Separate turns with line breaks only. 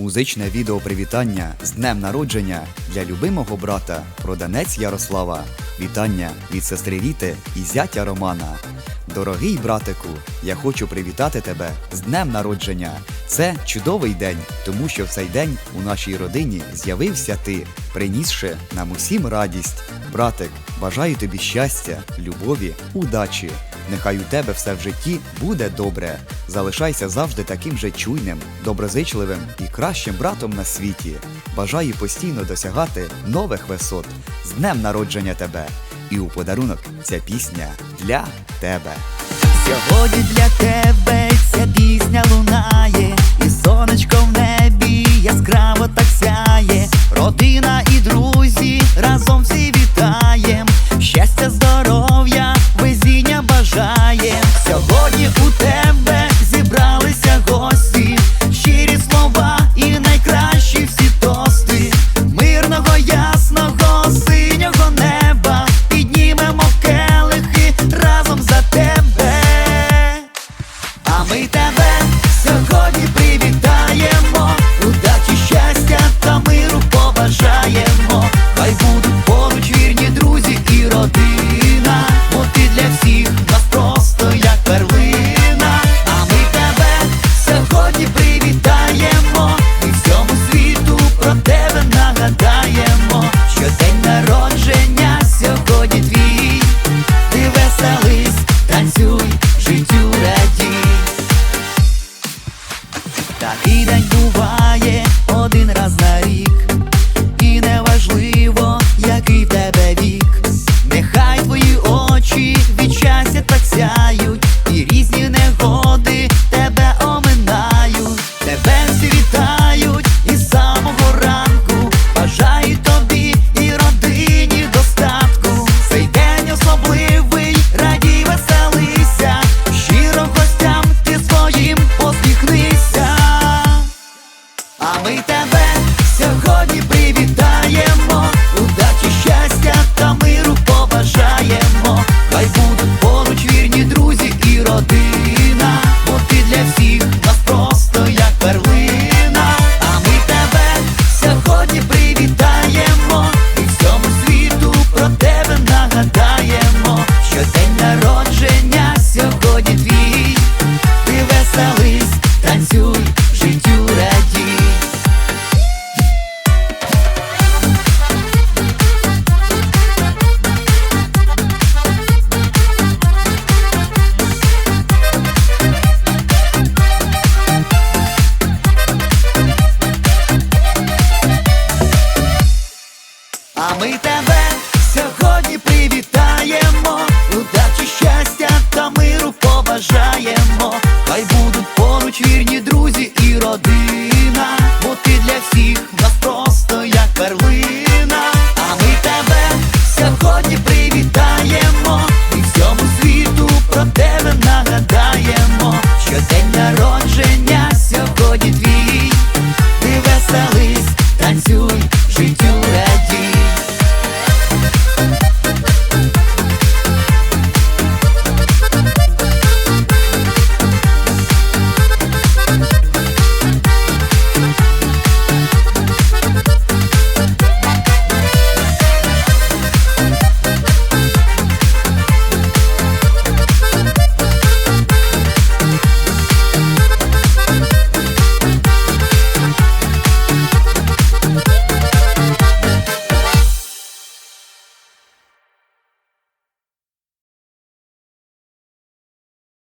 Музичне відео привітання з днем народження для любимого брата проданець Ярослава. Вітання від сестри Віти і зятя Романа. Дорогий братику, я хочу привітати тебе з днем народження. Це чудовий день, тому що в цей день у нашій родині з'явився ти, принісши нам усім радість. Братик, бажаю тобі щастя, любові, удачі. Нехай у тебе все в житті буде добре. Залишайся завжди таким же чуйним, доброзичливим і кращим братом на світі. Бажаю постійно досягати нових висот. З днем народження тебе! І у подарунок ця пісня для тебе.
Сьогодні для тебе ця пісня лунає, і сонечко в небі яскраво так сяє. А Такий день буває один раз на ми тебе сьогодні привітаємо, удачі щастя та миру побажаємо. Хай будуть поруч вірні друзі і родина, бо ти для всіх нас просто як перлина. А ми тебе сьогодні привітаємо, і всьому світу про тебе нагадаємо, що день народження сьогодні твій, ти веселись, танцюй.